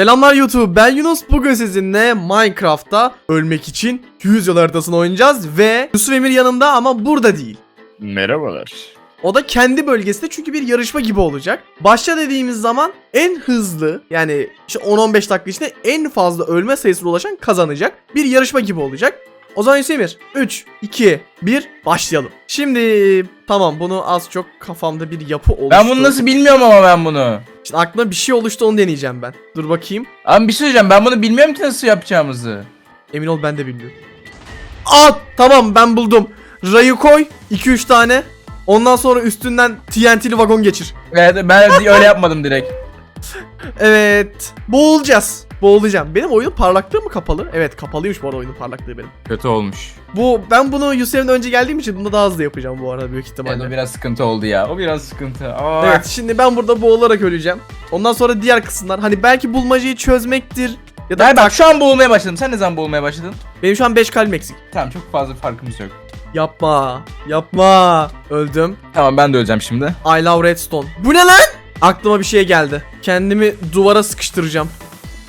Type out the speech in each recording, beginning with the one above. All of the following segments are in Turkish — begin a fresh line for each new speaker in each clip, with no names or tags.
Selamlar YouTube ben Yunus bugün sizinle Minecraft'ta ölmek için 100 yıl haritasını oynayacağız ve Yusuf Emir yanımda ama burada değil.
Merhabalar.
O da kendi bölgesinde çünkü bir yarışma gibi olacak. Başla dediğimiz zaman en hızlı yani işte 10-15 dakika içinde en fazla ölme sayısına ulaşan kazanacak. Bir yarışma gibi olacak. O zaman Emir 3, 2, 1 başlayalım. Şimdi tamam bunu az çok kafamda bir yapı oluştu.
Ben bunu nasıl bilmiyorum ama ben bunu.
Şimdi aklıma bir şey oluştu onu deneyeceğim ben. Dur bakayım.
Abi bir şey söyleyeceğim ben bunu bilmiyorum ki nasıl yapacağımızı.
Emin ol ben de bilmiyorum. Aa tamam ben buldum. Rayı koy 2-3 tane. Ondan sonra üstünden TNT'li vagon geçir.
Evet ben öyle yapmadım direkt.
Evet. Boğulacağız. Boğulacağım. Benim oyunun parlaklığı mı kapalı? Evet kapalıymış bu arada oyunun parlaklığı benim.
Kötü olmuş.
Bu ben bunu Yusuf'un önce geldiğim için bunu da daha hızlı yapacağım bu arada büyük
Evet
ihtimalle.
o biraz sıkıntı oldu ya. O biraz sıkıntı. Aa.
Evet şimdi ben burada boğularak öleceğim. Ondan sonra diğer kısımlar hani belki bulmacayı çözmektir. Ya da
Ben bak şu an boğulmaya başladım. Sen ne zaman boğulmaya başladın?
benim şu an 5 kalbim eksik.
Tamam çok fazla farkımız yok.
Yapma. Yapma. Öldüm.
Tamam ben de öleceğim şimdi.
I love redstone. Bu ne lan? Aklıma bir şey geldi. Kendimi duvara sıkıştıracağım.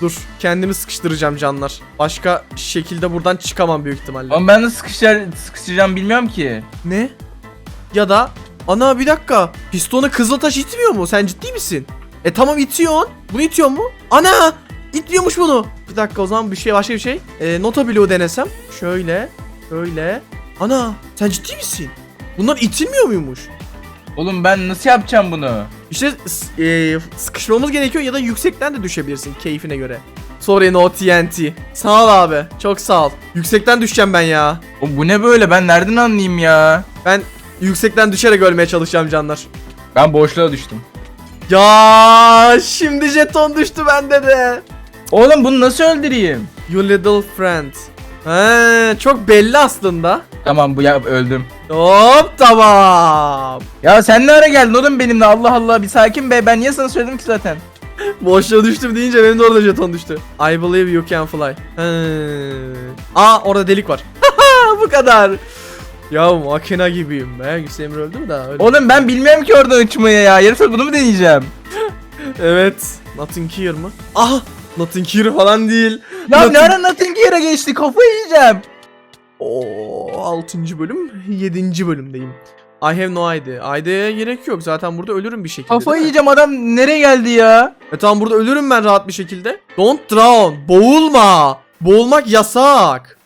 Dur. Kendimi sıkıştıracağım canlar. Başka şekilde buradan çıkamam büyük ihtimalle.
Ama ben nasıl sıkıştır sıkıştıracağım bilmiyorum ki.
Ne? Ya da ana bir dakika. Pistonu Kızıltaş itmiyor mu? Sen ciddi misin? E tamam itiyorsun. Bunu itiyor mu? Ana! İtmiyormuş bunu. Bir dakika o zaman bir şey başka bir şey. E, nota bloğu denesem. Şöyle. Şöyle. Ana! Sen ciddi misin? Bunlar itilmiyor muymuş?
Oğlum ben nasıl yapacağım bunu?
İşte e, sıkışmamız gerekiyor ya da yüksekten de düşebilirsin keyfine göre. Sorry no TNT. Sağ ol abi. Çok sağ ol. Yüksekten düşeceğim ben ya.
O bu ne böyle ben nereden anlayayım ya?
Ben yüksekten düşerek ölmeye çalışacağım canlar.
Ben boşluğa düştüm.
Ya şimdi jeton düştü bende de.
Oğlum bunu nasıl öldüreyim?
You little friend. He, çok belli aslında.
Tamam bu ya öldüm.
Hop tamam.
Ya sen ne ara geldin oğlum benimle Allah Allah bir sakin be ben niye sana söyledim ki zaten?
Boşluğa düştüm deyince benim de orada jeton düştü. I believe you can fly. He. Aa orada delik var. Bu kadar. Ya makina gibiyim be. Hüseyin öldü mü daha? Öyle.
Oğlum ben bilmiyorum ki oradan uçmayı ya. Yarısı bunu mu deneyeceğim?
Evet. Nothing here mı? Aha. Nothing here falan değil.
Ya
Nothing-
ne ara Nothing Here'a geçti kafayı yiyeceğim.
Oo, 6. bölüm 7. bölümdeyim. I have no idea. Idea'ya gerek yok. Zaten burada ölürüm bir şekilde.
Kafayı yiyeceğim adam nereye geldi ya?
E tamam burada ölürüm ben rahat bir şekilde. Don't drown. Boğulma. Boğulmak yasak.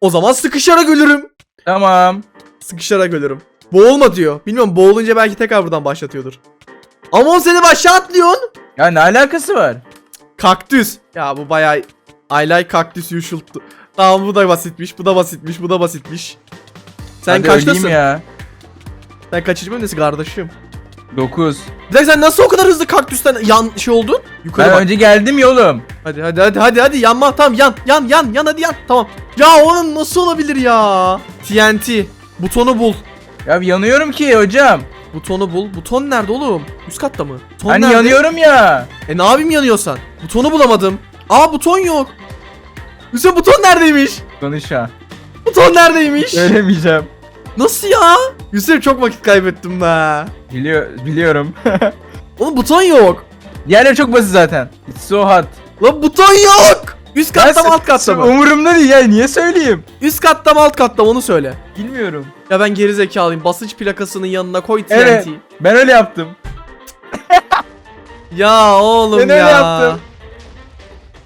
O zaman sıkışarak ölürüm.
Tamam.
Sıkışarak ölürüm. Boğulma diyor. Bilmiyorum boğulunca belki tekrar buradan başlatıyordur. Ama o seni aşağı atlıyorsun.
Ya ne alakası var?
Kaktüs. Ya bu bayağı I like should. do. Tamam bu da basitmiş. Bu da basitmiş. Bu da basitmiş. Sen
Hadi
kaçtasın?
ya.
Sen kaçıncı bölümdesin kardeşim?
9.
Bir dakika sen nasıl o kadar hızlı kaktüsten yan şey oldun? Yukarı
Ben
bak.
önce geldim ya oğlum.
Hadi hadi hadi hadi hadi yanma tamam yan yan yan yan hadi yan tamam. Ya oğlum nasıl olabilir ya? TNT. Butonu bul.
Ya yanıyorum ki hocam.
Butonu bul. Buton nerede oğlum? Üst katta mı? Buton
Hani
nerede?
yanıyorum ya.
E ne yapayım yanıyorsan? Butonu bulamadım. Aa buton yok. Hüseyin buton neredeymiş?
Konuş ha.
Buton neredeymiş?
Söylemeyeceğim.
Nasıl ya? Hüseyin çok vakit kaybettim be.
Biliyor, biliyorum.
Oğlum buton yok.
Diğerleri çok basit zaten. It's so hot.
Lan buton yok. Üst katta mı
Ben-
alt katta mı?
Umurumda değil ya niye söyleyeyim?
Üst katta mı alt katta mı onu söyle.
Bilmiyorum.
Ya ben geri zekalıyım. Basınç plakasının yanına koy TNT.
Evet. Ben öyle yaptım.
Ya oğlum
Ben
ya.
öyle yaptım.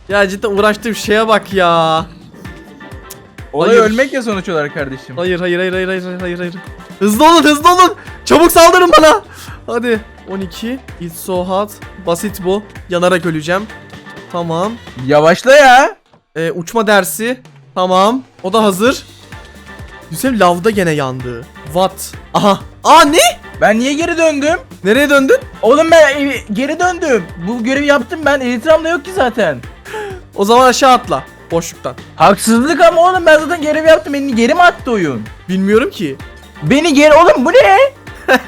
Ya cidden uğraştığım şeye bak ya.
Olay
Hayır.
ölmek ya sonuç olarak kardeşim.
Hayır hayır hayır hayır hayır hayır hayır. Hızlı olun hızlı olun. Çabuk saldırın bana. Hadi. 12. It's so hot. Basit bu. Yanarak öleceğim. Tamam.
Yavaşla ya.
Ee, uçma dersi. Tamam. O da hazır. Hüseyin lavda gene yandı. What? Aha. Aa ne?
Ben niye geri döndüm?
Nereye döndün?
Oğlum ben e, geri döndüm. Bu görevi yaptım ben. Elitramda yok ki zaten.
O zaman aşağı atla. Boşluktan.
Haksızlık ama oğlum ben zaten görevi yaptım. Beni geri mi attı oyun?
Bilmiyorum ki.
Beni geri oğlum bu ne?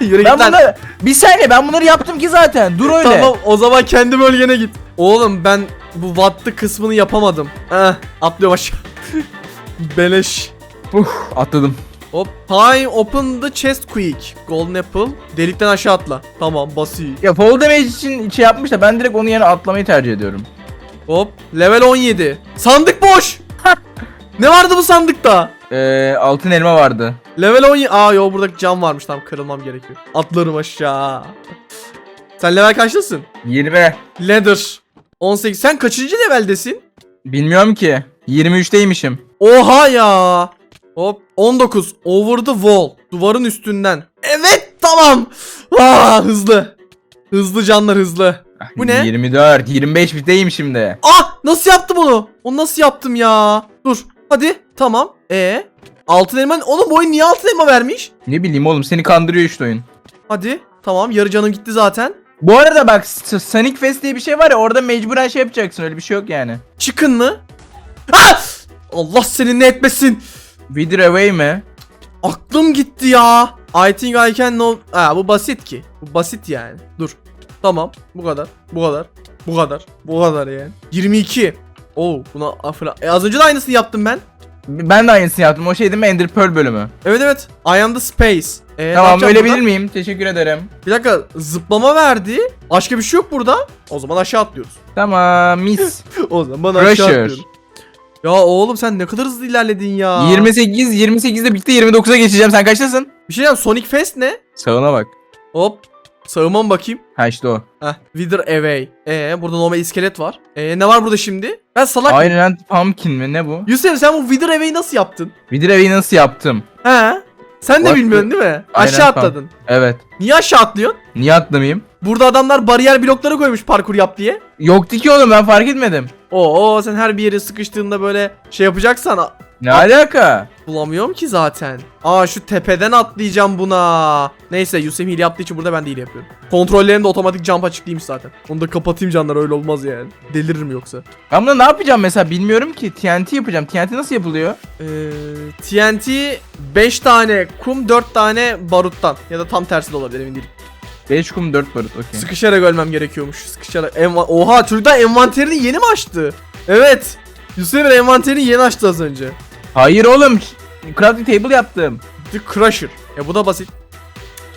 Yürü
Ben
lan.
bunları bir saniye ben bunları yaptım ki zaten. Dur öyle.
Tamam o zaman kendi bölgene git. Oğlum ben bu wattlı kısmını yapamadım. Eh atlıyorum aşağı. Beleş.
Uh, atladım.
Hop. Time open the chest quick. Golden apple. Delikten aşağı atla. Tamam basit.
Ya fall damage için şey yapmış da ben direkt onun yerine atlamayı tercih ediyorum.
Hop. Level 17. Sandık boş. ne vardı bu sandıkta?
Ee, altın elma vardı.
Level 17. Aa yo buradaki cam varmış. Tamam kırılmam gerekiyor. Atlarım aşağı. Sen level kaçtasın?
20.
Leather. 18. Sen kaçıncı leveldesin?
Bilmiyorum ki. 23'teymişim.
Oha ya. Hop 19 over the wall. Duvarın üstünden. Evet tamam. Aa hızlı. Hızlı canlar hızlı. Bu ne?
24. 25 biteyim şimdi.
Ah nasıl yaptım onu? Onu nasıl yaptım ya? Dur. Hadi tamam. E altın elma. Oğlum bu oyun niye altın elma vermiş?
Ne bileyim oğlum seni kandırıyor işte oyun.
Hadi. Tamam yarı canım gitti zaten.
Bu arada bak S- Sonic Fest diye bir şey var ya orada mecburen şey yapacaksın öyle bir şey yok yani.
Çıkın mı? Ah! Allah seni ne etmesin.
Wither Away mi?
Aklım gitti ya. I think I can know. Ha bu basit ki. Bu basit yani. Dur. Tamam. Bu kadar. Bu kadar. Bu kadar. Bu kadar yani. 22. Oo buna afra. E, az önce de aynısını yaptım ben.
Ben de aynısını yaptım. O şey değil mi Ender Pearl bölümü?
Evet evet. I am the space. E, ne
tamam
yapacağım
öyle
burada?
miyim? Teşekkür ederim.
Bir dakika zıplama verdi. Başka bir şey yok burada. O zaman aşağı atlıyoruz.
Tamam mis.
o zaman aşağı
Pressure.
atlıyoruz. Ya oğlum sen ne kadar hızlı ilerledin ya.
28 28'de bitti 29'a geçeceğim. Sen kaçtasın?
Bir şey diyeceğim Sonic Fest ne?
Sağına bak.
Hop. Sağıma mı bakayım?
Ha işte o.
Heh. Wither Away. Ee burada normal iskelet var. Ee ne var burada şimdi? Ben salak.
Iron Pumpkin mi ne bu?
Yusuf sen bu Wither Away'i nasıl yaptın?
Wither Away'i nasıl yaptım?
He? Sen de
What
bilmiyorsun değil mi? Aşağı
tamam.
atladın.
Evet.
Niye aşağı atlıyorsun?
Niye atlamayayım?
Burada adamlar bariyer blokları koymuş parkur yap diye.
Yoktu ki oğlum ben fark etmedim.
Oo sen her bir yere sıkıştığında böyle şey yapacaksan
Ne alaka?
bulamıyorum ki zaten. Aa şu tepeden atlayacağım buna. Neyse Yusuf hile yaptığı için burada ben de hile yapıyorum. Kontrollerim de otomatik jump açıklıymış zaten. Onu da kapatayım canlar öyle olmaz yani. Deliririm yoksa.
Ben buna ne yapacağım mesela bilmiyorum ki. TNT yapacağım. TNT nasıl yapılıyor?
Ee, TNT 5 tane kum 4 tane baruttan ya da tam tersi de olabilir emin değilim.
5 kum 4 barut okey.
Sıkışarak ölmem gerekiyormuş. Sıkışarak. Enva- Oha çocuklar envanterini yeni mi açtı? Evet. Yusuf Emre envanterini yeni açtı az önce.
Hayır oğlum. Crafting table yaptım.
The Crusher. Ya bu da basit.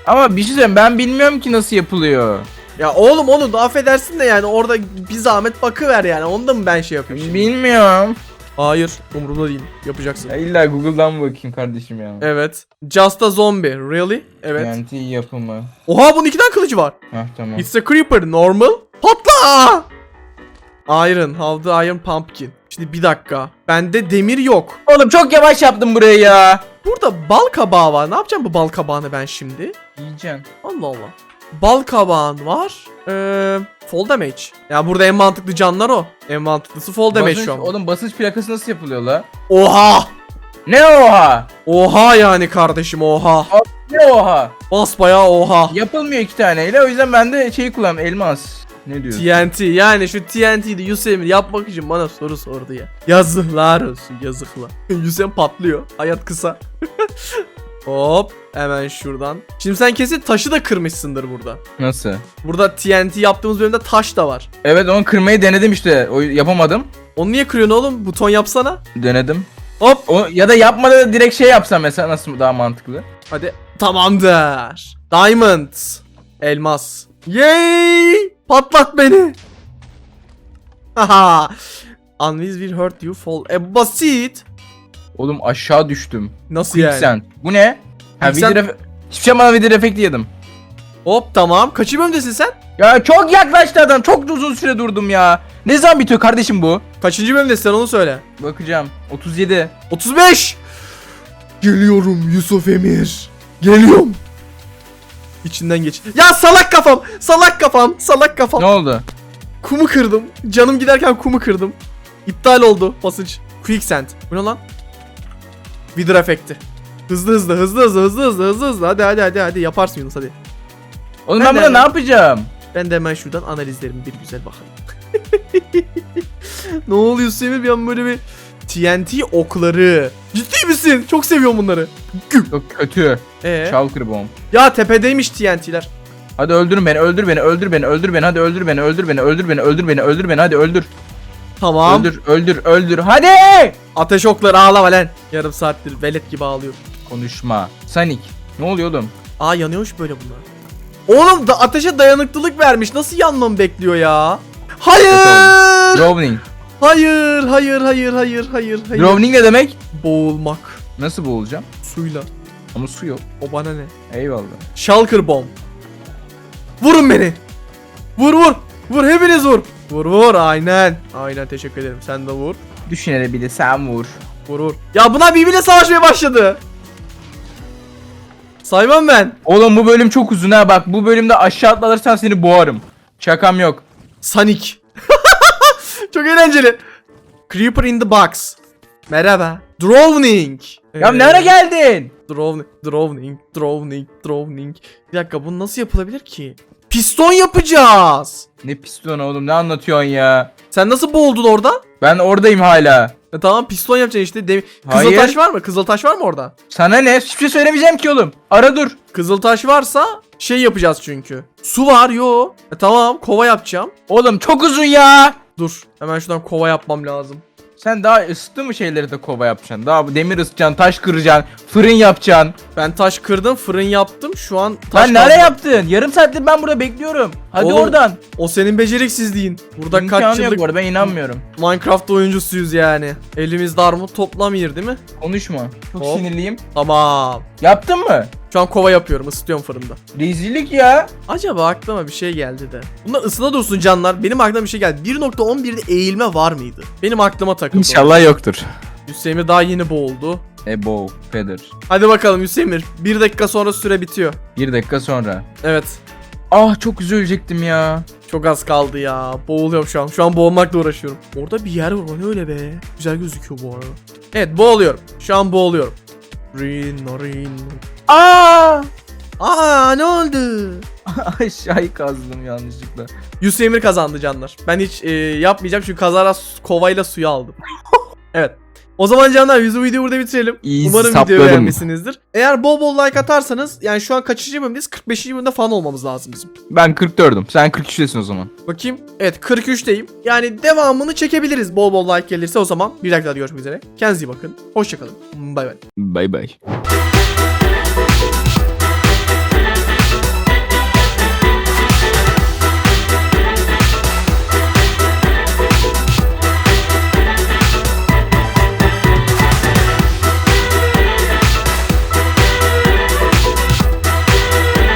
Ama bir şey söyleyeyim ben bilmiyorum ki nasıl yapılıyor.
Ya oğlum onu da affedersin de yani orada bir zahmet bakıver yani. Onu da mı ben şey yapayım şimdi?
Bilmiyorum.
Hayır umurumda değil. Yapacaksın.
Ya illa Google'dan mı bakayım kardeşim ya?
Evet. Just a zombie. Really? Evet.
TNT yapımı.
Oha bunun iki tane kılıcı var.
Hah tamam.
It's a creeper. Normal. Patla! Iron. How the iron pumpkin. Şimdi bir dakika. Bende demir yok.
Oğlum çok yavaş yaptım burayı ya.
Burada bal kabağı var. Ne yapacağım bu bal kabağını ben şimdi?
Yiyeceksin.
Allah Allah. Bal kabağın var. Ee, fall damage. Ya burada en mantıklı canlar o. En mantıklısı fall damage
Basınç-
şu an.
Oğlum basınç plakası nasıl yapılıyor la?
Oha!
Ne oha?
Oha yani kardeşim oha.
Ne oha?
Basbayağı oha.
Yapılmıyor iki taneyle o yüzden ben de şeyi kullanıyorum elmas. Ne diyorsun?
TNT yani şu TNT'yi Yusuf'un yapmak için bana soru sordu ya. Yazıklar olsun yazıklar. Yusuf patlıyor. Hayat kısa. Hop hemen şuradan. Şimdi sen kesin taşı da kırmışsındır burada.
Nasıl?
Burada TNT yaptığımız bölümde taş da var.
Evet onu kırmayı denedim işte. O yapamadım.
Onu niye kırıyorsun oğlum? Buton yapsana.
Denedim.
Hop.
O ya da yapmadan da direkt şey yapsam mesela nasıl daha mantıklı?
Hadi. Tamamdır. Diamond. Elmas. Yay! Patlat beni. Haha. Unwiz will hurt you fall. E basit.
Oğlum aşağı düştüm.
Nasıl yani?
Quicksand. Bu ne? Ha
Quicksand-
video Hiçbir şey bana video efekti yedim.
Hop tamam. Kaçı bölümdesin sen?
Ya çok yaklaştı adam. Çok uzun süre durdum ya. Ne zaman bitiyor kardeşim bu?
Kaçıncı bölümdesin sen onu söyle.
Bakacağım. 37.
35. Geliyorum Yusuf Emir. Geliyorum. İçinden geç. Ya salak kafam. Salak kafam. Salak kafam.
Ne oldu?
Kumu kırdım. Canım giderken kumu kırdım. İptal oldu basınç. Quicksand. Bu ne lan? Wither efekti. Hızlı hızlı hızlı hızlı hızlı hızlı hızlı hızlı. Hadi hadi hadi hadi yaparsın Yunus hadi.
Oğlum
Ben
ben, burada ne yapacağım?
Ben de hemen şuradan analizlerimi bir güzel bakalım. ne oluyor Semih bir an böyle bir TNT okları. Ciddi misin? Çok seviyorum bunları. Güm.
Çok kötü.
Ee?
Shulker bomb.
Ya tepedeymiş TNT'ler.
Hadi öldürün beni, öldür beni, öldür beni, öldür beni, hadi öldür beni, öldür beni, öldür beni, öldür beni, öldür beni, hadi öldür.
Tamam.
Öldür, öldür, öldür. Hadi!
Ateş okları ağlama lan. Yarım saattir velet gibi ağlıyor.
Konuşma. Sonic. Ne oluyor oğlum?
Aa yanıyormuş böyle bunlar. Oğlum da ateşe dayanıklılık vermiş. Nasıl yanmamı bekliyor ya? Hayır!
Drowning.
Hayır, hayır, hayır, hayır, hayır, hayır.
Drowning ne demek?
Boğulmak.
Nasıl boğulacağım?
Suyla.
Ama su yok.
O bana ne?
Eyvallah.
Shulker bomb. Vurun beni. Vur vur. Vur hepiniz vur. Vur vur aynen. Aynen teşekkür ederim. Sen de vur.
Düşün hele bir de sen vur.
Vur vur. Ya bunlar birbiriyle savaşmaya başladı. Saymam ben.
Oğlum bu bölüm çok uzun ha bak bu bölümde aşağı atlarsan seni boğarım. Şakam yok.
Sonic. Çok eğlenceli. Creeper in the box. Merhaba. Drowning.
Ya
Ee,
ne ara geldin?
Drowning, drowning, drowning, drowning. Bir dakika bu nasıl yapılabilir ki? Piston yapacağız.
Ne piston oğlum ne anlatıyorsun ya?
Sen nasıl boğuldun orada?
Ben oradayım hala.
E tamam piston yapacaksın işte. Dem
Hayır.
Kızıltaş var mı? Kızıltaş var mı orada?
Sana ne? Hiçbir şey söylemeyeceğim ki oğlum. Ara dur.
Kızıltaş varsa şey yapacağız çünkü. Su var yo. E tamam kova yapacağım.
Oğlum çok uzun ya.
Dur hemen şuradan kova yapmam lazım.
Sen daha ısıttın mı şeyleri de kova yapacaksın? Daha demir ısıtacaksın, taş kıracaksın, fırın yapacaksın.
Ben taş kırdım fırın yaptım şu an taş
Lan nereye yaptın? Yarım saattir ben burada bekliyorum. Hadi
Oğlum,
oradan.
O senin beceriksizliğin. Burada
İmkanı
kaç yıllık
bu arada ben inanmıyorum.
Minecraft oyuncusuyuz yani. Elimiz darmut toplam yer değil mi?
Konuşma. Çok
Hop.
sinirliyim.
Tamam.
Yaptın mı?
Şu an kova yapıyorum ısıtıyorum fırında.
Rezillik ya.
Acaba aklıma bir şey geldi de. Bunlar ısıda dursun canlar. Benim aklıma bir şey geldi. 1.11'de eğilme var mıydı? Benim aklıma takıldı.
yoktur.
Hüseyin daha yeni boğuldu.
Ebo, Feather.
Hadi bakalım Hüseyin. Bir dakika sonra süre bitiyor.
Bir dakika sonra.
Evet.
Ah çok üzülecektim ya.
Çok az kaldı ya. Boğuluyorum şu an. Şu an boğulmakla uğraşıyorum. Orada bir yer var. O ne öyle be? Güzel gözüküyor bu arada. Evet boğuluyorum. Şu an boğuluyorum. Rin, rin.
Aa!
Aa ne oldu?
Aşağıyı kazdım yanlışlıkla.
Yusuf Emir kazandı canlar. Ben hiç e, yapmayacağım çünkü kazara su- kovayla suyu aldım. evet. O zaman canlar biz bu videoyu burada bitirelim.
İyi
Umarım videoyu beğenmişsinizdir. Eğer bol bol like atarsanız yani şu an kaçıncı bölümdeyiz? 45. bölümde falan olmamız lazım bizim.
Ben 44'üm. Sen 43'tesin o zaman.
Bakayım. Evet 43'teyim. Yani devamını çekebiliriz bol bol like gelirse o zaman. Bir dakika daha görüşmek üzere. Kendinize iyi bakın. Hoşçakalın. Bay bay.
Bay bay.